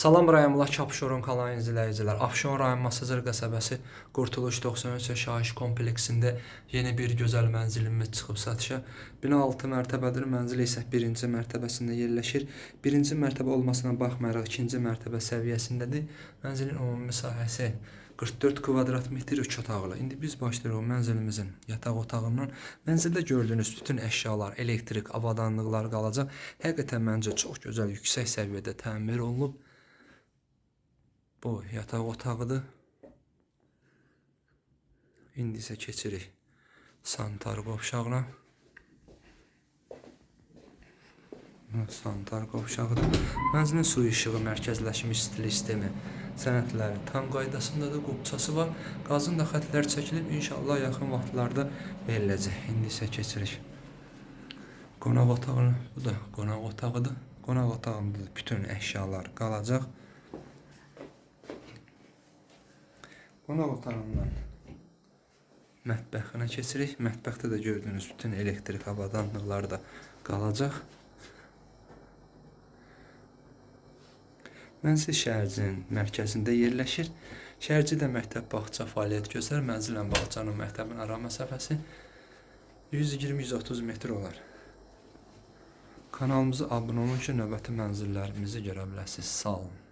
Salam rayonlar Kapşoron kanalının izləyicilər. Afşon rayon Masazır qəsəbəsi Qurtuluş 93 yaşayış kompleksində yeni bir gözəl mənzilimiz çıxıb satışa. Bina 6 mərtəbədir, mənzil isə 1-ci mərtəbəsində yerləşir. 1-ci mərtəbə olmasına baxmayaraq 2-ci mərtəbə səviyyəsindədir. Mənzilin ümumi sahəsi 44 kvadrat metr 3 otaqlı. İndi biz başlayırıq mənzilimizin yataq otağından. Mənzildə gördüyünüz bütün əşyalar, elektrik, avadanlıqlar qalacaq. Həqiqətən məncə çox gözəl, yüksək səviyyədə təmir olunub. Bu yataq otağıdır. İndi isə keçirik sanitar qovşağına. Bu Sanitar qovşağıdır. Mənzilin su işığı, mərkəzləşmiş stil sistemi, sənədləri tam qaydasındadır, qubçası var. Qazın da xətlər çəkilib, inşallah yaxın vaxtlarda veriləcək. İndi isə keçirik. Qonaq otağına, bu da qonaq otağıdır. Qonaq otağında da bütün əşyalar qalacaq. Qonaq otağından mətbəxinə keçirik. Mətbəxdə də gördüyünüz bütün elektrik avadanlıqları da qalacaq. Mənzil şəhərcinin mərkəzində yerləşir. Şəhərcidə məktəb bağça fəaliyyət göstərir. Mənzillə bağçanın məktəbin ara məsafəsi 120-130 metr olar. Kanalımıza abunə olun ki, növbəti mənzillərimizi görə biləsiniz. Sağ olun.